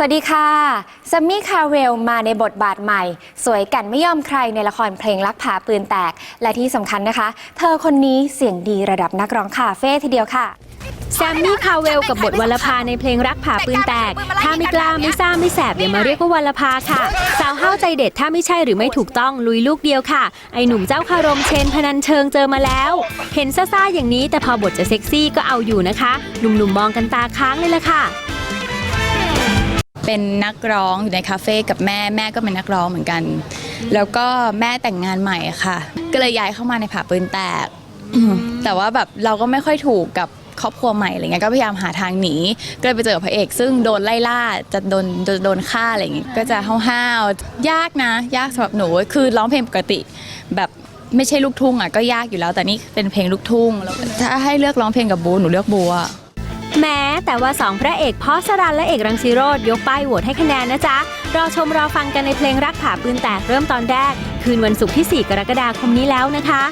สวัสดีค่ะซัมมี่คาเวลมาในบทบาทใหม่ สวยกันไม่ยอมใครในละครเพลงรักผาปืนแตก และที่สำคัญนะคะ เธอคนนี้เสียงดีระดับนักร้องคาเฟ่ทีเดียวค่ะแซมมี่คาเวลกับบทวัลภาในเพลงรักผ่าปืนแตก ถ้าไม่กล้าไม่ซ่าไม่แสบอย่ามาเรียกว่าวัลภาค่ะ สาวห้าวใจเด็ดถ้าไม่ใช่หรือไม่ถูกต้องลุยลูกเดียวค่ะ ไอหนุ่มเจ้าคารมเชนพนันเชิงเจอมาแล้ว เห็นซ่าๆอย่างนี้แต่พอบทจะเซ็กซี่ก็เอาอยู่นะคะ หนุ่มๆมองกันตาค้างเลยล่ะค่ะ เป็นนักร้องอยู่ในคาเฟ่กับแม่แม่ก็เป็นนักร้องเหมือนกัน แล้วก็แม่แต่งงานใหม่ค่ะ ก็เลยย้ายเข้ามาในผ่าปืนแตก แต่ว่าแบบเราก็ไม่ค่อยถูกกับครอบครัวใหม่อะไรเงี้ยก็พยายามหาทางหนีก็เลยไปเจอกับพระเอก ซึ่งโดนไล่ล่าจะโดนโดนโดนฆ่าอะไรอย่างงี้ก็จะห้าวๆยากนะ ยากสำหรับหนูคือร้องเพลงปกติ แบบไม่ใช่ลูกทุ่งอะก็ยากอยู่แล้ว แต่นี่เป็นเพลงลูกทุ่งแล้วถ้าให้เลือกร้องเพลงกับบูหนูเลือกบูอะ แม้แต่ว่าสองพระเอกพอสรันและเอกรังสีโรดยกป้ายโหวตให้คะแนนนะจ๊ะ รอชมรอฟังกันในเพลงรักผ่าปืนแตกเริ่มตอนแรก คืนวันศุกร์ที่ 4 กรกฎาคมนี้แล้วนะคะ